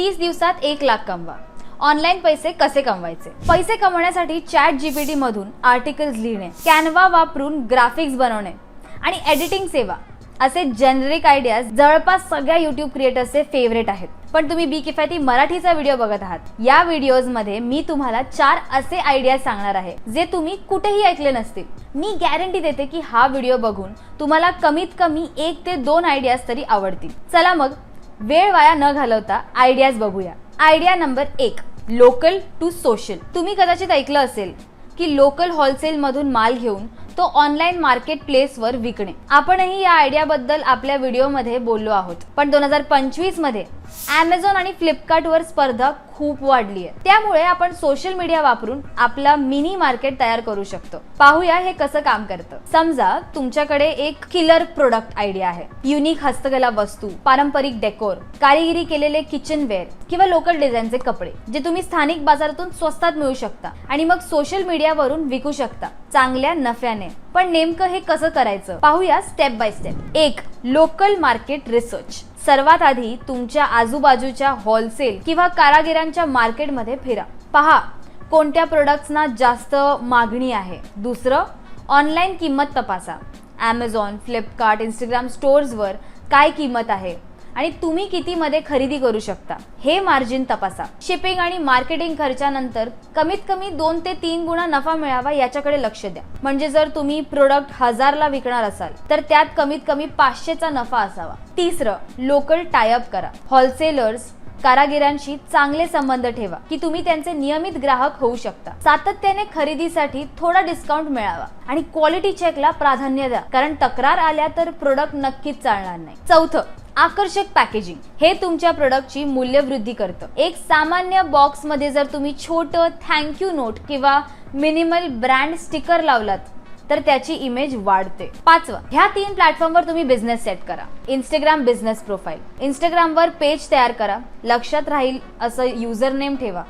तीस दिवसात एक लाख कमवा. ऑनलाईन पैसे कसे कमवायचे? पैसे कमवण्यासाठी चॅट जीपीटी मधून आर्टिकल्स लिहिणे कॅनवा वापरून ग्राफिक्स बनवणे आणि एडिटिंग सेवा. असे जनरिक आयडियाज जवळपास सगळ्या युट्यूब क्रिएटर्सचे फेवरेट आहेत. पण तुम्ही बी किफायती मराठीचा व्हिडिओ बघत आहात. या व्हिडिओजमध्ये मी तुम्हाला चार असे आयडियाज सांगणार आहे जे तुम्ही कुठेही ऐकले नसतील. मी गॅरंटी देते की हा व्हिडिओ बघून तुम्हाला कमीत कमी एक ते दोन आयडियाज तरी आवडतील. चला मग वेळ वाया न घालवता आयडियाज बघूया. आयडिया नंबर एक लोकल टू सोशल तुम्ही कदाचित ऐकलं असेल की लोकल होलसेल मधून माल घेऊन तो ऑनलाईन मार्केट प्लेसवर विकणे. आपणही या आयडियाबद्दल आपल्या व्हिडिओमध्ये बोललो आहोत. पण दोन हजार पंचवीसमध्ये अमेझॉन आणि फ्लिपकार्टवर स्पर्धा खूप वाढली आहे त्यामुळे आपण सोशल मीडिया वापरून आपला मिनी मार्केट तयार करू शकतो. पाहूया हे कसं काम करतं. समजा तुमच्याकडे एक किलर प्रोडक्ट आयडिया आहे. युनिक हस्तकला वस्तू पारंपरिक डेकोर कारिगिरी केलेले किचनवेअर किंवा लोकल डिझाईनचे कपडे जे तुम्ही स्थानिक बाजारातून स्वस्तात मिळू शकता आणि मग सोशल मीडियावरून विकू शकता. चांगल्या नफ्याने. पण नेमकं हे कसं करायचं? पाहूया स्टेप बाय स्टेप एक लोकल मार्केट रिसर्च सर्वात आधी तुमच्या आजूबाजूच्या होलसेल किंवा कारागिरांच्या मार्केटमध्ये फिरा. पहा कोणत्या प्रोडक्ट्सना जास्त मागणी आहे? दुसरं ऑनलाईन किंमत तपासा. ॲमेझॉन फ्लिपकार्ट इंस्टाग्राम स्टोर्सवर काय किंमत आहे? आणि तुम्ही कितीमध्ये खरेदी करू शकता? हे मार्जिन तपासा. शिपिंग आणि मार्केटिंग खर्चानंतर कमीत कमी दोन ते तीन गुणा नफा मिळावा याच्याकडे लक्ष द्या. म्हणजे जर तुम्ही प्रोडक्ट हजारला विकणार असाल तर त्यात कमीत कमी पाचशेचा नफा असावा. तिसरं लोकल टायअप करा. होलसेलर्स कारागिरांशी चांगले संबंध ठेवा की तुम्ही त्यांचे नियमित ग्राहक होऊ शकता. सातत्याने खरेदीसाठी थोडा डिस्काउंट मिळावा आणि क्वालिटी चेकला प्राधान्य द्या कारण तक्रार आल्या तर प्रोडक्ट नक्कीच चालणार नाही. चौथं आकर्षक पॅकेजिंग हे तुमच्या प्रोडक्टची मूल्यवृद्धी करतं. एक सामान्य बॉक्समध्ये जर तुम्ही छोटं थँक्यू नोट किंवा मिनिमल ब्रँड स्टिकर लावलात तर त्याची इमेज वाढते. पाचवं ह्या तीन प्लॅटफॉर्मवर तुम्ही बिझनेस सेट करा. इंस्टाग्राम बिझनेस प्रोफाईल इंस्टाग्रामवर पेज तयार करा. लक्षात राहील असं युजर नेम ठेवा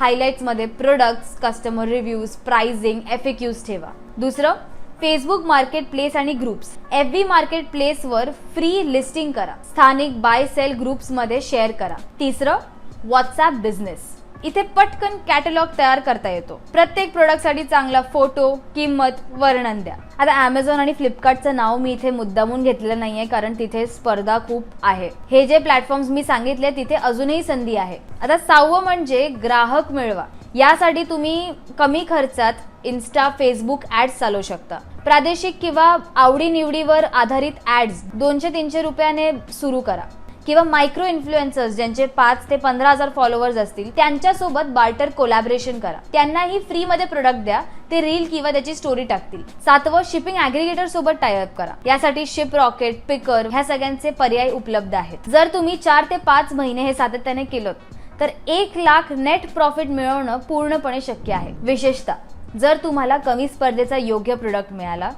हायलाईट्समध्ये products customer reviews pricing FAQs ठेवा. दुसरं फेसबुक मार्केट प्लेस आणि ग्रुप्स एफ बी मार्केट प्लेसवर फ्री लिस्टिंग करा. स्थानिक बाय सेल ग्रुप्समध्ये शेअर करा. तिसरं व्हॉट्सॲप बिझनेस इथे पटकन कॅटलॉग तयार करता येतो. प्रत्येक प्रोडक्टसाठी चांगला फोटो किंमत वर्णन द्या. आता अमेझॉन आणि फ्लिपकार्टचं नाव मी इथे मुद्दामून घेतलेलं नाहीये कारण तिथे स्पर्धा खूप आहे. हे जे प्लॅटफॉर्म्स मी सांगितले तिथे अजूनही संधी आहे. आता सहावं म्हणजे ग्राहक मिळवा. यासाठी तुम्ही कमी खर्चात इन्स्टा फेसबुक ऍड्स चालवू शकता. प्रादेशिक किंवा आवडीनिवडीवर आधारित ऍड्स दोनशे तीनशे रुपयाने सुरू करा. किंवा मायक्रो इन्फ्लुएन्सर्स ज्यांचे पाच ते पंधरा हजार फॉलोअर्स असतील त्यांच्यासोबत बार्टर कोलॅबरेशन करा. त्यांनाही फ्रीमध्ये प्रोडक्ट द्या ते रील किंवा त्याची स्टोरी टाकतील. सातवं शिपिंग अॅग्रिगेटर सोबत टायअप करा. यासाठी शिप रॉकेट पिकर ह्या सगळ्यांचे पर्याय उपलब्ध आहेत. जर तुम्ही चार ते पाच महिने हे सातत्याने केलं तर एक लाख नेट प्रॉफिट मिळवणं पूर्णपणे शक्य आहे. विशेषतः जर तुम्हाला कमी स्पर्धेचा योग्य प्रोडक्ट मिळाला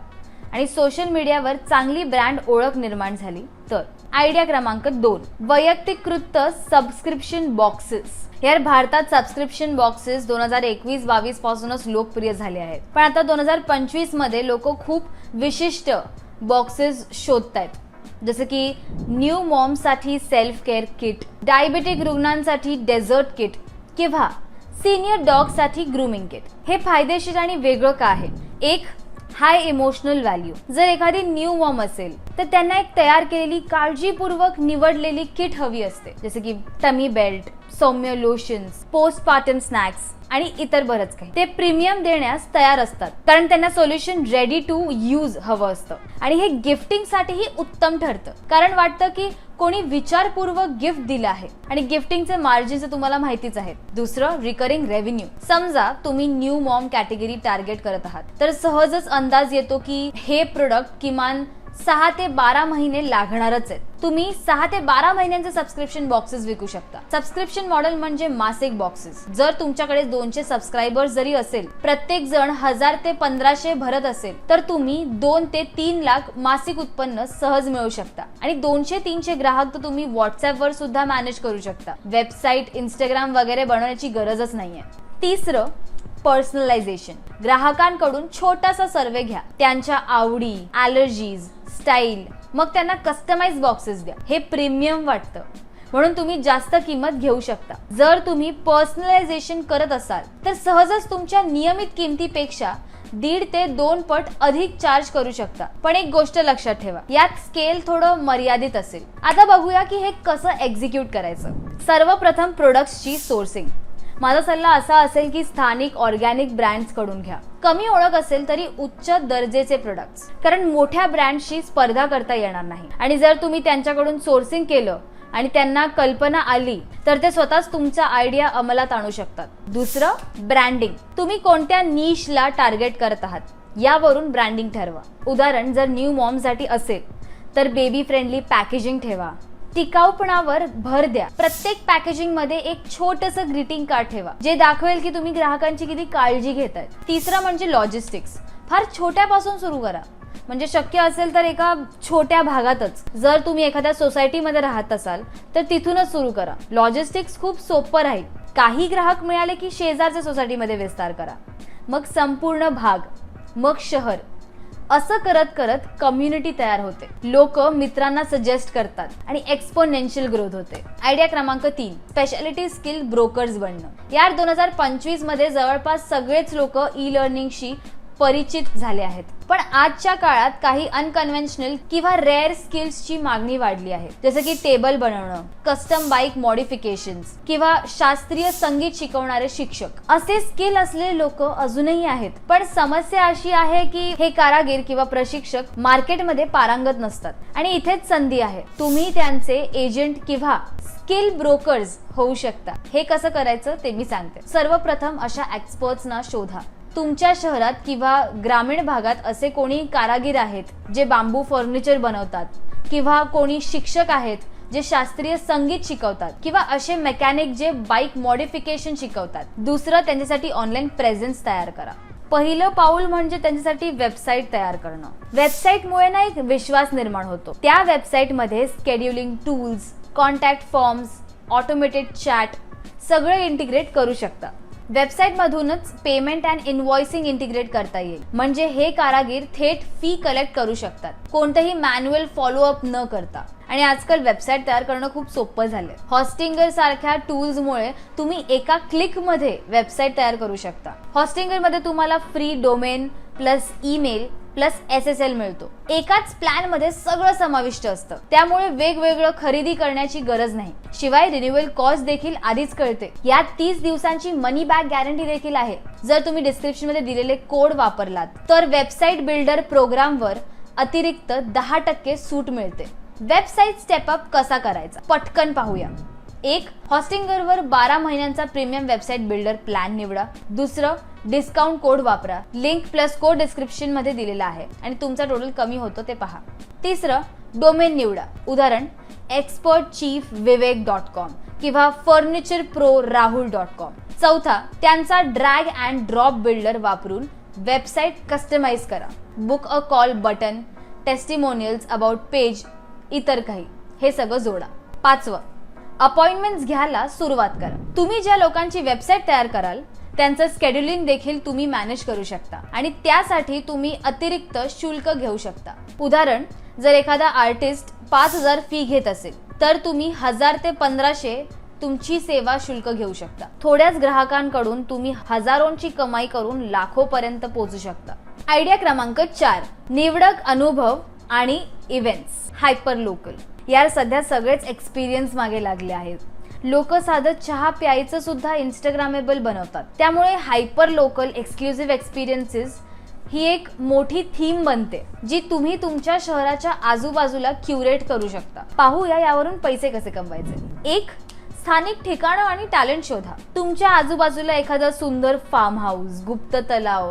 आणि सोशल मीडियावर चांगली ब्रँड ओळख निर्माण झाली तर आयडिया क्रमांक दोन वैयक्तिकृत सबस्क्रिप्शन बॉक्सेस यार भारतात सबस्क्रिप्शन बॉक्सेस दोन हजार एकवीस बावीस पासूनच लोकप्रिय झाले आहेत. पण आता दोन हजार पंचवीसमध्ये लोक खूप विशिष्ट बॉक्सेस शोधतायत. जसं की न्यू मॉमसाठी सेल्फ केअर किट डायबेटिक रुग्णांसाठी डेझर्ट किट किंवा सिनियर डॉगसाठी ग्रूमिंग किट. हे फायदेशीर आणि वेगळं का आहे? एक हाय इमोशनल व्हॅल्यू जर एखादी न्यू वॉर्म असेल तर त्यांना एक तयार केलेली काळजीपूर्वक निवडलेली किट हवी असते. जसे की टमी बेल्ट सौम्य लोशन्स पोस्ट पार्टन स्नॅक्स आणि इतर बरंच काही. ते प्रीमियम देण्यास तयार असतात. कारण त्यांना सोल्युशन रेडी टू यूज हवं असतं. आणि हे गिफ्टिंग साठीही उत्तम ठरतं. कारण वाटतं की कोणी विचारपूर्वक गिफ्ट दिलं आहे. आणि गिफ्टिंगचे मार्जिन तुम्हाला माहितीच आहेत. दुसरं रिकरिंग रेव्हेन्यू समजा तुम्ही न्यू मॉम कॅटेगरी टार्गेट करत आहात. तर सहजच अंदाज येतो की हे प्रोडक्ट किमान सहा ते बारा महिने लागणारच आहेत. तुम्ही सहा ते बारा महिन्यांचे सबस्क्रिप्शन बॉक्सेस विकू शकता. सबस्क्रिप्शन मॉडेल म्हणजे मासिक बॉक्सेस जर तुमच्याकडे दोनशे सबस्क्रायबर्स जरी असेल प्रत्येक जण हजार ते पंधराशे भरत असेल तर तुम्ही दोन ते तीन लाख मासिक उत्पन्न सहज मिळू शकता. आणि दोनशे तीनशे ग्राहक तर तुम्ही व्हॉट्सअपवर सुद्धा मॅनेज करू शकता. वेबसाईट इंस्टाग्राम वगैरे बनवण्याची गरजच नाहीये. तिसरं पर्सनलायझेशन ग्राहकांकडून छोटासा सर्वे घ्या. त्यांच्या आवडी ॲलर्जीज स्टाईल. मग त्यांना कस्टमाइज बॉक्सेस द्या. हे प्रीमियम वाटतं. म्हणून तुम्ही जास्त किंमत घेऊ शकता. जर तुम्ही पर्सनलायझेशन करत असाल तर सहजच तुमच्या नियमित किमतीपेक्षा दीड ते दोन पट अधिक चार्ज करू शकता. पण एक गोष्ट लक्षात ठेवा यात स्केल थोडं मर्यादित असेल. आता बघूया की हे कसं एक्झिक्यूट करायचं. सर्वप्रथम प्रोडक्ट्सची सोर्सिंग माझा सल्ला असा असेल की स्थानिक ऑर्गॅनिक ब्रँड्सकडून घ्या. कमी ओळख असेल तरी उच्च दर्जेचे प्रोडक्ट्स कारण मोठ्या ब्रँडशी स्पर्धा करता येणार नाही. आणि जर तुम्ही त्यांच्याकडून सोर्सिंग केलं आणि त्यांना कल्पना आली तर ते स्वतःच तुमचा आयडिया अंमलात आणू शकतात. दुसरं ब्रँडिंग तुम्ही कोणत्या नीशला टार्गेट करत आहात यावरून ब्रँडिंग ठरवा. उदाहरण जर न्यू मॉमसाठी असेल तर बेबी फ्रेंडली पॅकेजिंग ठेवा. टिकाऊपणावर भर द्या. प्रत्येक पॅकेजिंगमध्ये एक छोटस ग्रीटिंग कार्ड ठेवा जे दाखवेल की तुम्ही ग्राहकांची किती काळजी घेताय तिसरं म्हणजे लॉजिस्टिक्स फार छोट्यापासून सुरू करा. म्हणजे शक्य असेल तर एका छोट्या भागातच. जर तुम्ही एखाद्या सोसायटीमध्ये राहत असाल तर तिथूनच सुरू करा. लॉजिस्टिक्स खूप सोपं राहील. काही ग्राहक मिळाले की शेजारच्या सोसायटीमध्ये विस्तार करा. मग संपूर्ण भाग मग शहर. असं करत करत कम्युनिटी तयार होते. लोक मित्रांना सजेस्ट करतात आणि एक्सपोनेन्शियल ग्रोथ होते. आयडिया क्रमांक तीन स्पेशालिटी स्किल ब्रोकर्स बनणं. यार दोन हजार पंचवीसमध्ये जवळपास सगळेच लोक ई लर्निंगशी परिचित झाले आहेत. पण आजच्या काळात काही अनकन्व्हेन्शनल किंवा रेअर स्किल्सची मागणी वाढली आहे. जसं की टेबल बनवणं कस्टम बाईक मॉडिफिकेशन किंवा शास्त्रीय संगीत शिकवणारे शिक्षक. असे स्किल असलेले लोक अजूनही आहेत. पण समस्या अशी आहे की हे कारागीर किंवा प्रशिक्षक मार्केटमध्ये पारंगत नसतात. आणि इथेच संधी आहे. तुम्ही त्यांचे एजंट किंवा स्किल ब्रोकर्स होऊ शकता. हे कसं करायचं ते मी सांगते. सर्वप्रथम अशा एक्सपर्ट्सना शोधा. तुमच्या शहरात किंवा ग्रामीण भागात असे कोणी कारागीर आहेत जे बांबू फर्निचर बनवतात? किंवा कोणी शिक्षक आहेत जे शास्त्रीय संगीत शिकवतात? किंवा असे मेकॅनिक जे बाईक मॉडिफिकेशन शिकवतात? दुसरं त्यांच्यासाठी ऑनलाईन प्रेझेन्स तयार करा. पहिलं पाऊल म्हणजे त्यांच्यासाठी वेबसाईट तयार करणं. वेबसाईटमुळे ना एक विश्वास निर्माण होतो. त्या वेबसाईटमध्ये scheduling tools contact forms automated chat सगळं इंटिग्रेट करू शकता. वेबसाईट मधूनच पेमेंट अँड इनव्हॉइसिंग इंटिग्रेट करता येईल. म्हणजे हे कारागीर थेट फी कलेक्ट करू शकतात. कोणतंही मॅन्युअल फॉलोअप न करता. आणि आजकाल वेबसाईट तयार करणं खूप सोपं झालंय. हॉस्टिंगर सारख्या टूल्समुळे तुम्ही एका क्लिकमध्ये वेबसाईट तयार करू शकता. हॉस्टिंगरमध्ये तुम्हाला free domain plus email plus S S L मिळतो. एकाच प्लॅनमध्ये सगळं समाविष्ट असतं. त्यामुळे वेगवेगळं खरेदी करण्याची गरज नाही. शिवाय रिन्युअल कॉस्ट देखील आधीच कळते. यात तीस दिवसांची मनी बॅक गॅरंटी देखील आहे. जर तुम्ही डिस्क्रिप्शनमध्ये दिलेले कोड वापरलात तर वेबसाईट बिल्डर प्रोग्रामवर अतिरिक्त दहा टक्के सूट मिळते. वेबसाईट स्टेपअप कसा करायचा? पटकन पाहूया. एक हॉस्टिंगरवर बारा महिन्यांचा प्रीमियम वेबसाईट बिल्डर प्लॅन निवडा. दुसरं डिस्काउंट कोड वापरा. लिंक प्लस कोड डिस्क्रिप्शनमध्ये दिलेला आहे आणि तुमचा टोटल कमी होतो ते पहा. तिसरं डोमेन निवडा. उदाहरण expert chief Vivek dot com किंवा furniture pro Rahul dot com चौथा त्यांचा ड्रॅग अँड ड्रॉप बिल्डर वापरून वेबसाईट कस्टमाइज करा. Book a call button testimonials about page इतर काही. हे सगळं जोडा. पाचवं अपॉइंटमेंट्स घ्यायला सुरुवात करा. तुम्ही ज्या लोकांची वेबसाईट तयार कराल त्यांचं स्केड्युलिंग देखील तुम्ही मॅनेज करू शकता. आणि त्यासाठी तुम्ही अतिरिक्त शुल्क घेऊ शकता. उदाहरण जर एखादा आर्टिस्ट पाच हजार फी घेत असेल तर तुम्ही हजार ते पंधराशे तुमची सेवा शुल्क घेऊ शकता. थोड्याच ग्राहकांकडून तुम्ही हजारोंची कमाई करून लाखोपर्यंत पोहोचू शकता. आयडिया क्रमांक चार निवडक अनुभव आणि इव्हेंट्स हायपर लोकल यार सध्या सगळेच एक्सपिरियन्स मागे लागले आहेत. लोक साधं चहा प्यायचं सुद्धा इंस्टाग्रामेबल बनवतात. त्यामुळे हायपर लोकल एक्सक्लुझिव्ह एक्सपिरियन्सेस ही एक मोठी थीम बनते जी तुम्ही तुमच्या शहराच्या आजूबाजूला क्युरेट करू शकता. पाहूया यावरून पैसे कसे कमवायचे. एक स्थानिक ठिकाणं आणि टॅलेंट शोधा. तुमच्या आजूबाजूला एखादं सुंदर फार्म हाऊस गुप्त तलाव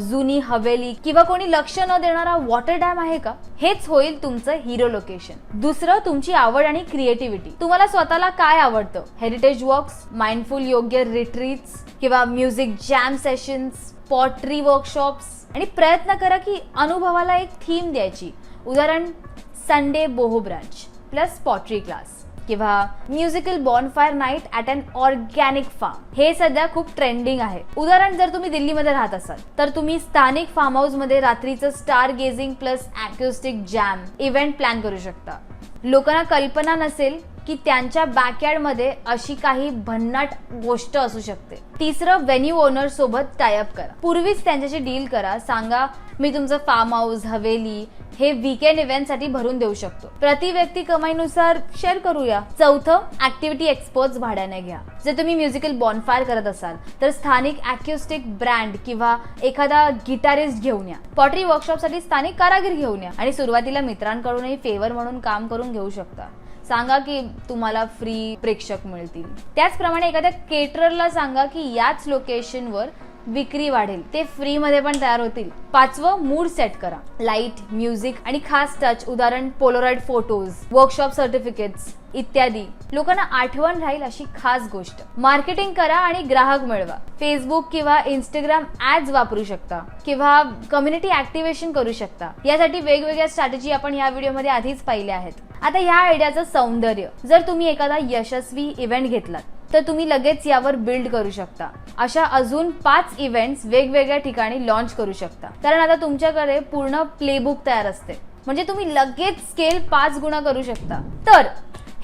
जुनी हवेली किंवा कोणी लक्ष न देणारा वॉटर डॅम आहे का? हेच होईल तुमचं हिरो लोकेशन दुसरं तुमची आवड आणि क्रिएटिव्हिटी तुम्हाला स्वतःला काय आवडतं? हेरिटेज वॉक्स माइंडफुल योग्य रिट्रीट्स किंवा music jam sessions pottery workshops आणि प्रयत्न करा की अनुभवाला एक थीम द्यायची. उदाहरण Sunday boho brunch plus pottery class किंवा musical bonfire night at an organic farm हे सध्या खूप ट्रेंडिंग आहे. उदाहरण जर तुम्ही दिल्लीमध्ये राहत असाल तर तुम्ही स्थानिक फार्म हाऊसमध्ये रात्रीचं star gazing plus acoustic jam event plan करू शकता. लोकांना कल्पना नसेल की त्यांच्या बॅकयार्डमध्ये अशी काही भन्नाट गोष्ट असू शकते. तिसरं व्हेन्यू ओनर सोबत टायअप करा. पूर्वीच त्यांच्याशी डील करा. सांगा मी तुमचं फार्म हाऊस हवेली हे वीकेंड इव्हेंटसाठी भरून देऊ शकतो. प्रति व्यक्ती कमाईनुसार शेअर करूया. चौथं ऍक्टिव्हिटी एक्सपर्ट्स भाड्याने घ्या. जर तुम्ही म्युझिकल बॉनफायर करत असाल तर स्थानिक अॅक्युस्टिक ब्रँड किंवा एखादा गिटारिस्ट घेऊन या. पॉटरी वर्कशॉपसाठी स्थानिक कारागीर घेऊन या. आणि सुरुवातीला मित्रांकडूनही फेवर म्हणून काम करून घेऊ शकता. सांगा की तुम्हाला फ्री प्रेक्षक मिळतील. त्याचप्रमाणे एखाद्या केटररला सांगा की याच लोकेशनवर विक्री वाढेल. ते फ्री मध्ये पण तयार होतील. पाचवं मूड सेट करा. लाइट म्युझिक आणि खास टच उदाहरण पोलोराईड फोटोज वर्कशॉप सर्टिफिकेट्स इत्यादी. लोकांना आठवण राहील अशी खास गोष्ट. मार्केटिंग करा आणि ग्राहक मिळवा. फेसबुक किंवा इंस्टाग्राम ऍड्स वापरू शकता किंवा कम्युनिटी ऍक्टिव्हेशन करू शकता. यासाठी वेगवेगळ्या स्ट्रॅटेजी आपण या व्हिडिओमध्ये आधीच पाहिल्या आहेत. आता ह्या आयडियाचं सौंदर्य. जर तुम्ही एखादा यशस्वी इव्हेंट घेतलात तर तुम्ही लगेच यावर बिल्ड करू शकता. अशा अजून पाच इव्हेंट्स वेगवेगळ्या ठिकाणी लॉन्च करू शकता. कारण आता तुमच्याकडे पूर्ण प्लेबुक तयार असते. म्हणजे तुम्ही लगेच स्केल पाच गुणा करू शकता. तर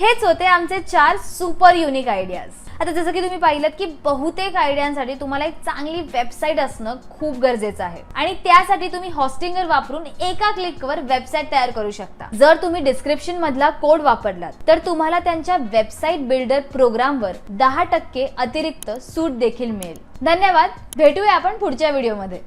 हेच होते आमचे चार सुपर युनिक आयडियाज आता जसं की तुम्ही पाहिलं की बहुतेक आयडियांसाठी तुम्हाला एक चांगली वेबसाईट असणं खूप गरजेचं आहे. आणि त्यासाठी तुम्ही हॉस्टिंगर वापरून एका क्लिकवर वेबसाईट तयार करू शकता. जर तुम्ही डिस्क्रिप्शन मधला कोड वापरलात तर तुम्हाला त्यांच्या वेबसाईट बिल्डर प्रोग्रामवर दहा टक्के अतिरिक्त सूट देखील मिळेल. धन्यवाद. भेटूया आपण पुढच्या व्हिडिओमध्ये.